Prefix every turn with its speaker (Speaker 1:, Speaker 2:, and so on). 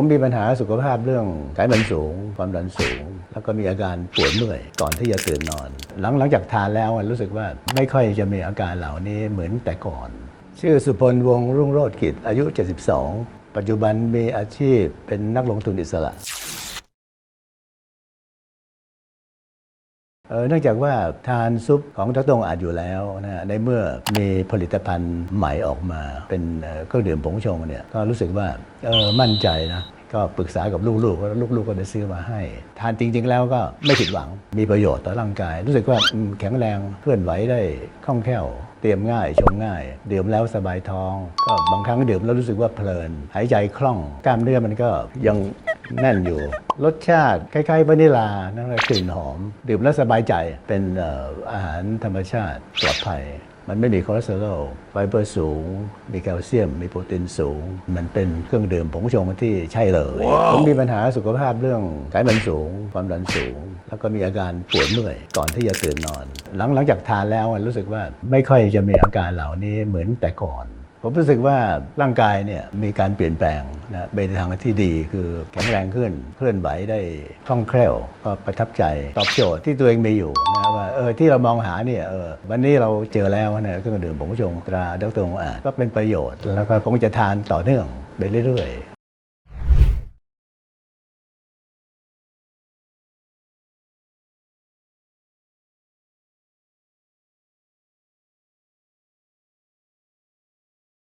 Speaker 1: ผมมีปัญหาสุขภาพเรื่องไขมันสูง ความดันสูง แล้วก็มีอาการปวดเมื่อยก่อนที่จะตื่นนอน หลังหลังจากทานแล้วรู้สึกว่าไม่ค่อยจะมีอาการเหล่านี้เหมือนแต่ก่อน ชื่อสุพลวงรุ่งโรจน์กิจอายุ 72 ปัจจุบันมีอาชีพเป็นนักลงทุนอิสระ เนื่องจากว่าทานซุปของดรองอาจอยู่แล้วนะฮะในเมื่อมีผลิตภัณฑ์ใหม่ออกมา เป็นเครื่องดื่มผงชงเนี่ยก็รู้สึกว่าเออมั่นใจนะก็ปรึกษากับลูกๆแล้วลูกๆก็ได้ซื้อมาให้ ทานจริง ๆ แล้วก็ไม่ผิดหวังมีประโยชน์ต่อร่างกาย รู้สึกว่าแข็งแรงเคลื่อนไหวได้คล่องแคล่ว เตรียมง่ายชงง่าย ดื่มแล้วสบายท้อง ก็บางครั้งดื่มแล้วรู้สึกว่าเพลิน หายใจคล่องกล้ามเนื้อมันก็ยัง แน่นอยู่ รสชาติคล้ายๆวานิลานะกลิ่นหอม ดื่มแล้วสบายใจเป็นเอ่ออาหารธรรมชาติปลอดภัย มันไม่มีคอเลสเตอรอลไฟเบอร์สูง มีแคลเซียม มีโปรตีนสูง มันเป็นเครื่องดื่มผงชงที่ใช่เลยผมมีปัญหาสุขภาพเรื่องไขมันสูง ความดันสูง แล้วก็มีอาการปวดเมื่อยก่อนที่จะตื่นนอน หลังหลังจากทานแล้วรู้สึกว่าไม่ค่อยจะมีอาการเหล่านี้เหมือนแต่ก่อน ผมรู้สึกว่าร่างกายเนี่ยมีการเปลี่ยนแปลงนะไปในทางที่ดีคือแข็งแรงขึ้นเคลื่อนไหวได้คล่องแคล่วก็ประทับใจตอบโจทย์ที่ตัวเองมีอยู่นะว่าเออที่เรามองหาเนี่ยเออวันนี้เราเจอแล้วนะเครื่องดื่มผงชงตราดรองอาจก็เป็นประโยชน์แล้วก็คงจะทานต่อเนื่องไปเรื่อย